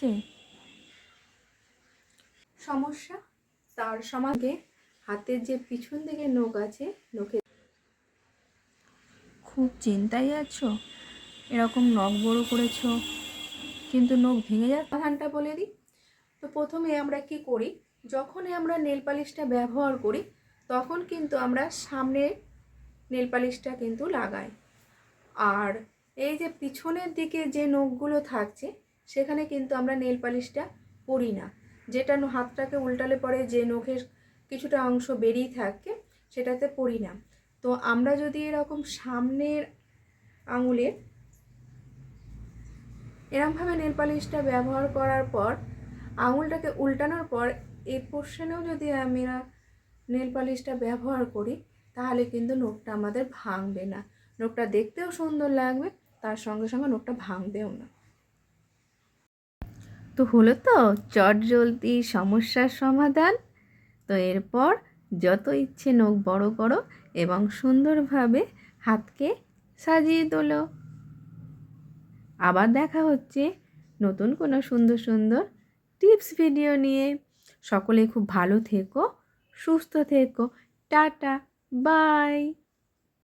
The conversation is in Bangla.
যাচ্ছে সমস্যা? তার সমাগে হাতের যে পিছন দিকে নখ আছে, নখে খুব চিন্তায় আছো? এরকম নখ বড় করেছ, কিন্তু নখ ভেঙে যাচ্ছে সমাধানটা বলে দিই। তো প্রথমে আমরা কি করি? যখনই আমরা নেল পালিশটা ব্যবহার করি, তখন কিন্তু আমরা সামনে নেল পালিশটা কিন্তু লাগাই। আর এই যে পিছনের দিকে যে নখগুলো থাকছে সেখানে কিন্তু আমরা নেল পালিশটা পরি না। যেটা হাতটাকে উল্টালে পরে যে নখের কিছুটা অংশ বেরিয়ে থাকে, সেটাতে পরি না। তো আমরা যদি এরকম সামনের আঙুলের এরমভাবে নেল পালিশটা ব্যবহার করার পর, আঙুলটাকে উল্টানোর পর এই পোর্শনেও যদি আমরা নেল পালিশটা ব্যবহার করি, তাহলে কিন্তু নখটা আমাদের ভাঙবে না। নখটা দেখতেও সুন্দর লাগবে, তার সঙ্গে সঙ্গে নখটা ভাঙবেও না। তো হলো তো, চট জলদি সমস্যার সমাধান। তো এরপর যত ইচ্ছে নখ বড় করো এবং সুন্দরভাবে হাতকে সাজিয়ে তোলো। আবার দেখা হচ্ছে নতুন কোনো সুন্দর সুন্দর টিপস ভিডিও নিয়ে। সকলে খুব ভালো থেকো, সুস্থ থেকো, টাটা, বাই।